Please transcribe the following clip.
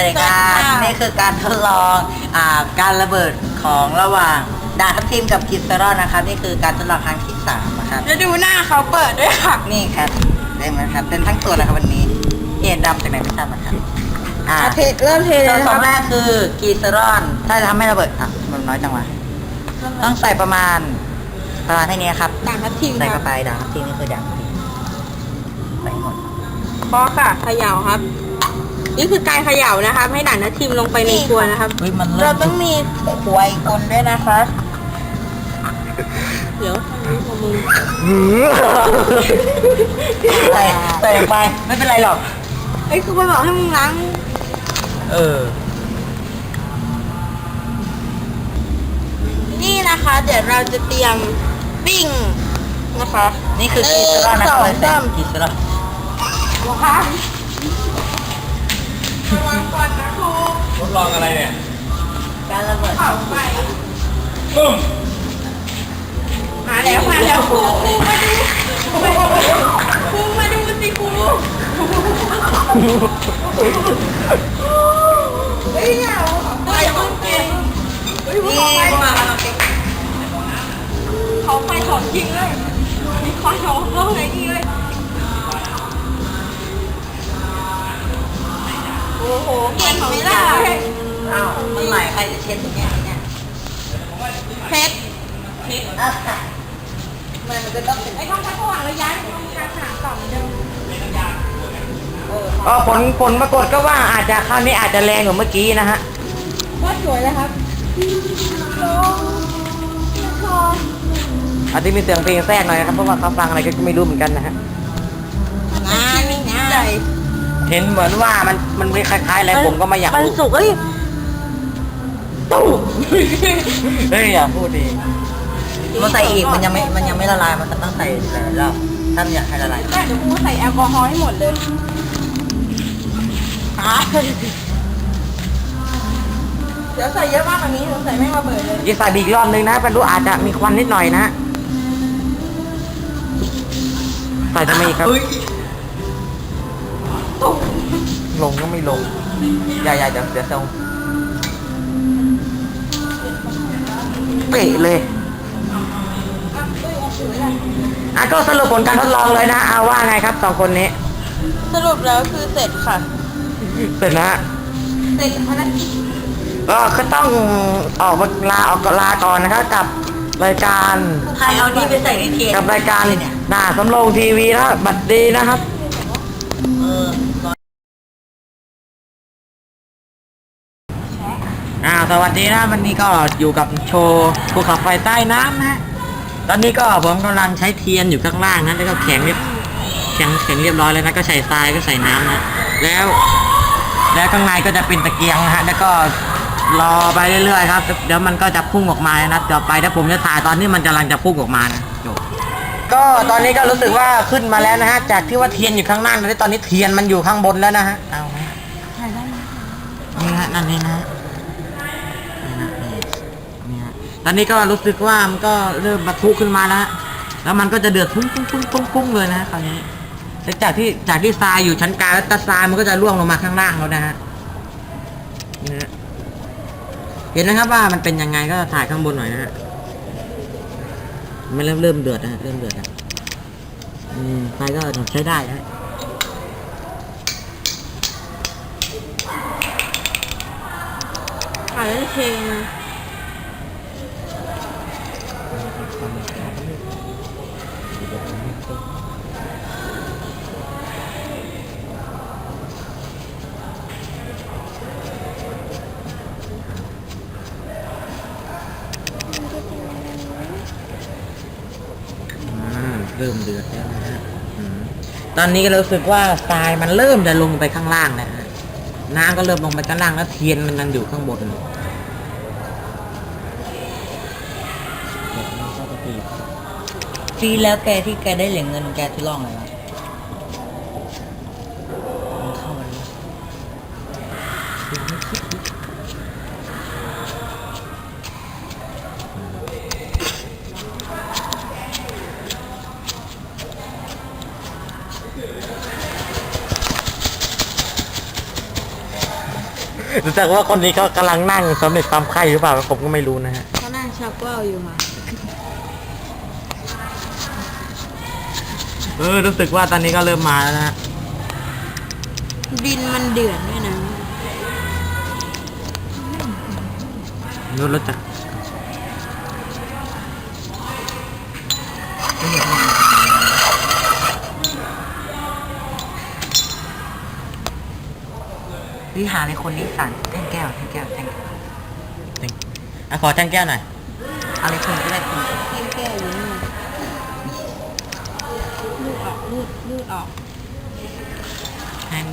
วัสดีครับนี่คือการทดลองอ่าการระเบิดของระหว่างดาบทัพทีมกับกิสเซอรอนนะครับนี่คือการทดลองครั้งที่สามนะครับจะดูหน้าเขาเปิดด้วยค่ะนี่ครับได้ไหมครับเป็นทั้งตัวนะครับวันนี้เอ็นดำจากไหนไม่ทราบนะครับอ่าเทเริ่มเทเลตัวยนะสคอรังบแรกคือกีเซอรอนถ้าจะทำให้ระเบิดอะมันน้อยจังวะต้องใส่ประมาณประมาณเท่านี้ครับด่างทับทิมใส่ครัเข้าบไปดาบทัพทีมนี่คือดาบทัพทีมใส่หมดพอค่ะเขย่าครับ นี่คือการเขย่านะครับให้ด่างทับทิมลงไปในครัวนะครับ เฮ้ยมันเราเริ่มต้องมีควยคนด้วยนะครับเดี๋ยวทางนี้ของมึงใส่ใส่ลงไปไม่เป็นไรหรอกไอ้ยคือไปบอกให้มึงล้างเออ นี่นะคะ เดี๋ยวเราจะเตรียมปิ้งนะคะ นี่คือกีสรอนนะสคอรับงสาม กีสรอนว้าวระวัง ก่อนนะครูทดลองอะไรเนี่ยการระเบิดเผาไฟปุ้มมาแล้วมาแล้วครูครูมาดูครูมาดูสิครูเฮ้ยเอาไปมึงเก่งเฮ้ยมึงนี่เอาไปมาเขาไปของจริงเลยมีคอนโทรลเข้าในนี่เลย เก่งไหมล่ะอ้าวมันใหม่ใครจะเช็ดตรงเนี้ยเนี่ยเพชรอะมันมันก็ต้องเป็นไอ้ท้องชักสว่างระยะตรงกลางสนามต่อเหมือนเดิมก็ผลผลปรากฏก็ว่าอาจจะคราวนี้อาจจะแรงกว่าเมื่อกี้นะฮะโคตรสวยเลยครับโลโลอาจจะมีเสียงเพลงแทรกหน่อยนะครับเพราะว่าเขาฟังอะไรก็ไม่รู้เหมือนกันนะฮะงานง่าย เห็นเหมือนว่ามันมันไม่คล้ายๆอะไรผมก็ไม่อยากมันพูดสุกเอ้ยตู้เฮ้ยอย่าพูดดิมันใส่อีกมันยังไม่มันยังไม่ละลายมันต้องใส่หลายรอบถ้ามันอยากให้ละลายแม่เดี๋ยวกูใส่แอลกอฮอล์ให้หมดเลยฮะเดี๋ยวใส่เยอะมากกว่านี้เดี๋ยวใส่ไม่มาเบิดเลยยี่ใส่บีกรอบนึงนะเป็นรู้อาจจะมีควันนิดหน่อยนะฮะใส่ทำไมอีกครับ ลงก็ไม่ลงอย่าอย่าเดี๋ยวเดี๋ยวเซลเปะเลยอะก็สรุปผลการทดลองเลยนะเอาว่าไงครับสองคนนี้ สรุปแล้วคือเสร็จค่ะ เสร็จนะฮะเสร็จภารกิจก็ก็ต้องออกมาลาออกลาก่อนนะครับกับรายการใครเอานี่ไปใส่ในเทียนกับรายการเลยเนี่ยหน้าสำโรงทีวีนะบัตรดีนะครับ เออ สวัสดีนะวันนี้ก็อยู่กับโชว์ภูเขาไฟใต้น้ำนะฮะตอนนี้ก็ผมกำลังใช้เทียนอยู่ข้างล่างนะแล้วก็แข็งเรียบแข็งแข็งเรียบร้อยแล้วนะก็ใส่ทรายก็ใส่น้ำนะแล้ว แล้วข้างในก็จะเป็นตะเกียงนะฮะแล้วก็รอไปเรื่อยๆครับเดี๋ยวมันก็จะพุ่งออกมานะต่อไปถ้าผมจะถ่ายตอนนี้มันกำลังจะพุ่งออกมานะจบก็ตอนนี้ก็รู้สึกว่าขึ้นมาแล้วนะฮะจากที่ว่าเทียนอยู่ข้างล่างตอนนี้เทียนมันอยู่ข้างบนแล้วนะฮะเอาไหมนี่ฮะนั่นนี่นะ ตอนนี้ก็รู้สึกว่ามันก็เริ่มบรรทุขึ้นมาแล้ว แล้วมันก็จะเดือดพุ่งพุ่งพุ่งพุ่งพุ่งเลยนะคราวนี้แต่จากที่จากที่ทรายอยู่ชั้นกลางแล้วตะทรายมันก็จะร่วงลงมาข้างล่างแล้วนะฮะเห็นนะครับว่ามันเป็นยังไงก็ถ่ายข้างบนหน่อยนะฮะมันเริ่มเริ่มเดือดนะฮะเริ่มเดือดแล้วอืมไฟก็ใช้ได้นะฮะถ่ายแล้วเพลง เริ่มเดือดแล้วนะฮะอืมตอนนี้ก็รู้สึกว่าทรายมันเริ่มจะลงไปข้างล่างแล้วฮะน้ำก็เริ่มลงไปข้างล่างแล้วเทียนมันยังอยู่ข้างบนปีแล้วแกที่แกได้เหรียญเงินแกทดลองอะไรวะมันเข้ามาแล้ว รู้จักว่าคนนี้เขากำลังนั่งสำเร็จความไข้หรือเปล่าผมก็ไม่รู้นะฮะเขานั่งชักว่าวอยู่ค่ะเออรู้สึกว่าตอนนี้ก็เริ่มมาแล้วนะฮะดินมันเดือดด้วยนะรู้รู้จัก วิหารในคนนี้สั่นแท่งแก้วแท่งแก้วแท่งแก้วอะขอแท่งแก้วหน่อยอะไรคนก็ได้คุณแก้วแก้วอยู่นี่ลูดออกลูดลูดออก แท่ง